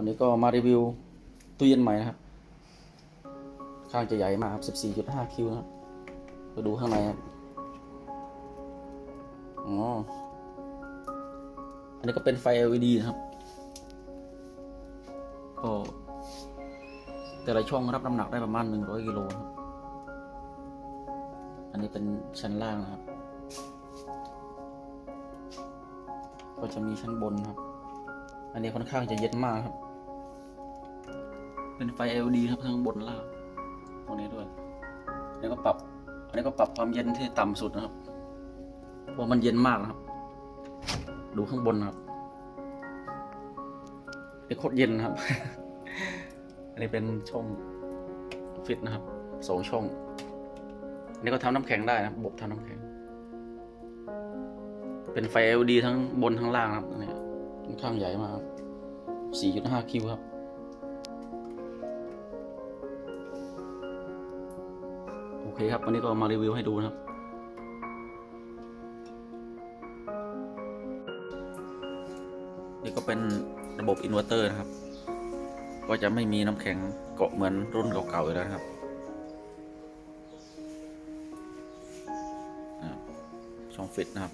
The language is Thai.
วันนี้ก็มารีวิวตู้เย็นใหม่นะครับ ข้างจะใหญ่มากครับ 14.5 คิวนะครับไปดูข้างในครับอ๋ออันนี้ก็เป็นไฟ LED นะครับก็แต่ละช่องรับน้ำหนักได้ประมาณ 100กิโลครับ อันนี้เป็นชั้นล่างนะครับ ก็จะมีชั้นบนครับ อันนี้ค่อนข้างจะเย็นมากครับ เป็นไฟ LED ครับทั้งบนล่างตรงนี้ด้วยอันนี้ก็ปรับ อันนี้ก็ปรับความเย็นที่ต่ำสุดนะครับเพราะมันเย็นมากนะครับ ดูข้างบนนะครับนี่โคตรเย็นนะครับ อันนี้เป็นช่องฟิตนะครับสองช่อง อันนี้ก็ทำน้ำแข็งได้นะครับระบบทำน้ำแข็ง เป็นไฟ LED ทั้งบนทั้งล่างนะครับอันนี้ค่อนข้างใหญ่มากครับ4.5คิวครับ เคครับวันนี้ก็มารีวิวให้ดูนะครับ นี่ก็เป็นระบบอินเวอร์เตอร์นะครับ ก็จะไม่มีน้ำแข็งเกาะเหมือนรุ่นเก่าๆอยู่แล้วนะครับ ช่องฟิตนะครับ